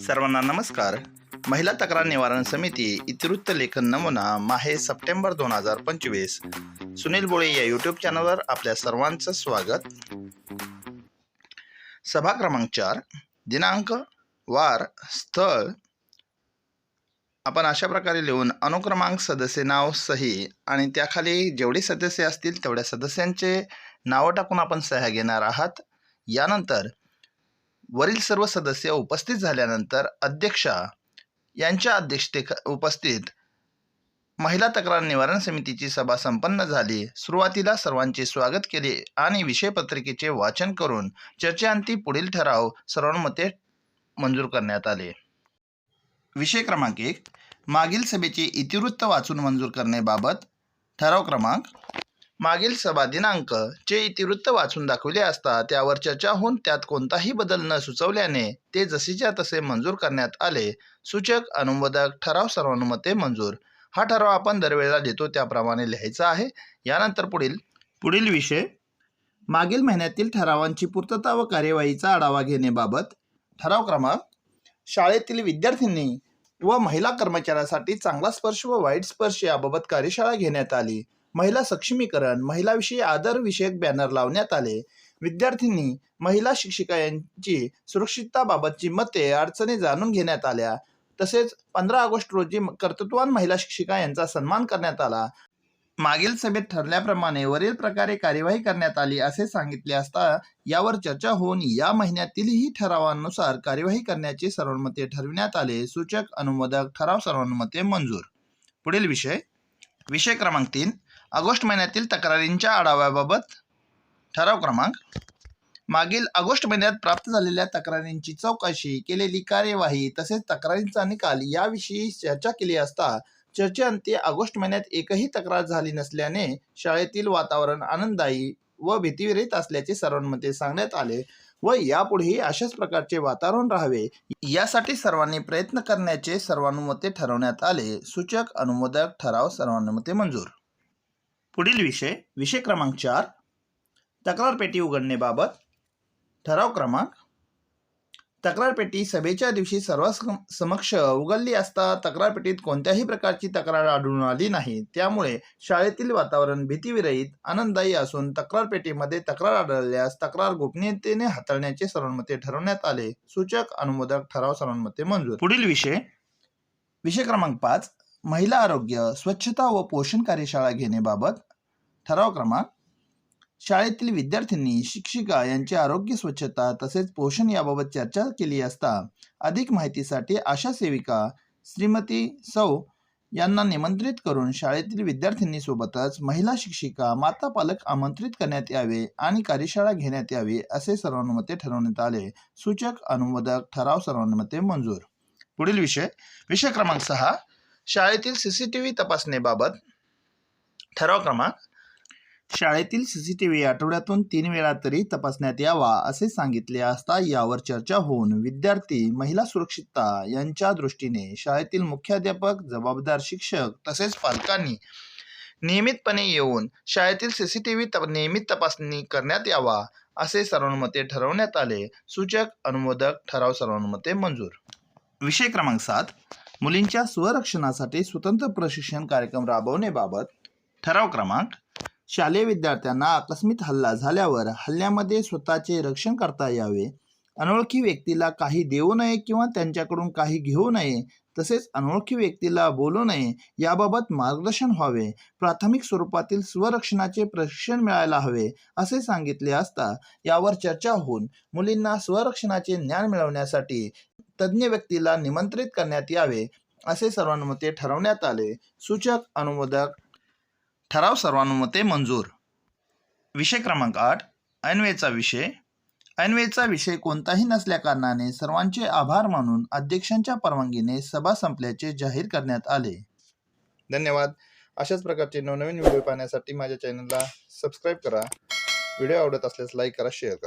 सर्वांना नमस्कार. महिला तक्रार निवारण समिती इतिवृत्त लेखन नमुना माहे सप्टेंबर दोन हजार पंचवीस. सुनील बोळे या यूट्यूब चॅनलवर आपल्या सर्वांचं स्वागत. सभा क्रमांक चार दिनांक वार स्थळ. आपण अशा प्रकारे लिहून अनुक्रमांक सदस्य नाव सही आणि त्याखाली जेवढे सदस्य असतील तेवढ्या सदस्यांचे नावं टाकून आपण सह्या घेणार आहात. यानंतर वरील सर्व सदस्य उपस्थित झाल्यानंतर अध्यक्षा यांच्या अध्यक्षते उपस्थित महिला तक्रार निवारण समितीची सभा संपन्न झाली. सुरुवातीला सर्वांचे स्वागत केले आणि विषयपत्रिकेचे वाचन करून चर्चेअंती पुढील ठराव सर्वांमते मंजूर करण्यात आले. विषय क्रमांक एक. मागील सभेचे इतिवृत्त वाचून मंजूर करण्याबाबत ठराव क्रमांक मागील सभा दिनांक चे इतिवृत्त वाचून दाखविले असता त्यावर चर्चा होऊन त्यात कोणताही बदल न सुचवल्याने ते जसेच्या तसे मंजूर करण्यात आले. सूचक अनुमोदक ठराव सर्वानुमते मंजूर. हा ठराव आपण दरवेळेला देतो त्याप्रमाणे लिहायचा आहे. यानंतर पुढील. पुढील विषय. मागील महिन्यातील ठरावांची पूर्तता व कार्यवाहीचा आढावा घेण्याबाबत ठराव क्रमांक. शाळेतील विद्यार्थ्यांनी व महिला कर्मचाऱ्यासाठी चांगला स्पर्श व वाईट स्पर्श याबाबत कार्यशाळा घेण्यात आली. महिला सक्षमीकरण महिलाविषयी आदर विषयक बॅनर लावण्यात आले. विद्यार्थ्यांनी महिला शिक्षिका यांची सुरक्षितताबाबतची मते अडचणी जाणून घेण्यात आल्या. तसेच पंधरा ऑगस्ट रोजी कर्तृत्वान महिला शिक्षिका यांचा सन्मान करण्यात आला. मागील सभेत ठरल्याप्रमाणे वरील प्रकारे कार्यवाही करण्यात आली असे सांगितले असता यावर चर्चा होऊन या महिन्यातीलही ठरावानुसार कार्यवाही करण्याचे सर्वानुमते ठरविण्यात आले. सूचक अनुमोदक ठराव सर्वानुमते मंजूर. पुढील विषय. विषय क्रमांक तीन. ऑगस्ट महिन्यातील तक्रारींच्या आढाव्याबाबत ठराव क्रमांक. मागील ऑगस्ट महिन्यात प्राप्त झालेल्या तक्रारींची चौकशी केलेली कार्यवाही तसेच तक्रारींचा निकाल याविषयी चर्चा केली असता चर्चेअंती ऑगस्ट महिन्यात एकही तक्रार झाली नसल्याने शाळेतील वातावरण आनंददायी व भीतीविरहित असल्याचे सर्वांमध्ये सांगण्यात आले व यापुढेही अशाच प्रकारचे वातावरण राहावे यासाठी सर्वांनी प्रयत्न करण्याचे सर्वानुमते ठरवण्यात आले. सूचक अनुमोदक ठराव सर्वानुमते मंजूर पुढील विषय विषय क्रमांक चार तक्रार पेटी उघडण्याबाबत. ठराव क्रमांक. तक्रार पेटी सभेच्या दिवशी सर्व समक्ष उघडली असता तक्रार पेटीत कोणत्याही प्रकारची तक्रार आढळून आली नाही. त्यामुळे शाळेतील वातावरण भीतीविरहित आनंददायी असून तक्रार पेटीमध्ये तक्रार आढळल्यास तक्रार गोपनीयतेने हाताळण्याचे सर्वांमते ठरवण्यात आले. सूचक अनुमोदक ठराव सर्वांमते मंजूर. पुढील विषय. विषय क्रमांक पाच महिला आरोग्य स्वच्छता व पोषण कार्यशाळा घेण्याबाबत ठराव क्रमांक शाळेतील विद्यार्थ्यांनी शिक्षिका यांची आरोग्य स्वच्छता तसेच पोषण याबाबत चर्चा केली असता अधिक माहितीसाठी आशा सेविका श्रीमती सौ यांना निमंत्रित करून शाळेतील विद्यार्थ्यांनी सोबतच महिला शिक्षिका माता पालक आमंत्रित करण्यात यावे आणि कार्यशाळा घेण्यात यावी असे सर्वानुमते ठरवण्यात आले. सूचक अनुमोदक ठराव सर्वानुमते मंजूर. पुढील विषय विषय क्रमांक सहा शाळेतील सी सी टी व्ही तपासणीबाबत ठराव क्रमांक? शाळेतील सी सी टी व्ही आठवड्यातून तीन वेळा तरी तपासण्यात यावा असे सांगितले असता यावर चर्चा होऊन विद्यार्थी महिला सुरक्षितता यांच्या दृष्टीने शाळेतील मुख्याध्यापक जबाबदार शिक्षक तसेच पालकांनी नियमितपणे येऊन शाळेतील सी सी टी व्ही नियमित तपासणी करण्यात यावा असे सर्वानुमते ठरवण्यात आले. सूचक अनुमोदक ठराव सर्वानुमते मंजूर. विषय क्रमांक सात. मुलींच्या स्वरक्षणासाठी स्वतंत्र प्रशिक्षण कार्यक्रम राबवण्याबाबत ठराव क्रमांक. शालेय विद्यार्थ्यांना आकस्मिक हल्ला झाल्यावर हल्ल्यामध्ये स्वतःचे रक्षण करता यावे. अनोळखी व्यक्तीला काही देऊ नये किंवा त्यांच्याकडून काही घेऊ नये तसेच अनोळखी व्यक्तीला बोलू नये याबाबत मार्गदर्शन व्हावे. प्राथमिक स्वरूपातील स्वरक्षणाचे प्रशिक्षण मिळायला हवे असे सांगितले असता यावर चर्चा होऊन मुलींना स्वरक्षणाचे ज्ञान मिळवण्यासाठी तज्ज्ञ व्यक्तीला निमंत्रित करण्यात यावे असे सर्वानुमते ठरवण्यात आले. सूचक अनुमोदक ठराव सर्वानुमते मंजूर. विषय क्रमांक आठ ऐनवेचा विषय. ऐनवेचा विषय कोणताही नसल्या कारणाने सर्वांचे आभार मानून अध्यक्षांच्या परवानगीने सभा संपल्याचे जाहीर करण्यात आले. धन्यवाद. अशाच प्रकारचे नवनवीन व्हिडिओ पाहण्यासाठी माझ्या चॅनलला सबस्क्राईब करा. व्हिडिओ आवडत असल्यास लाईक करा शेअर करा.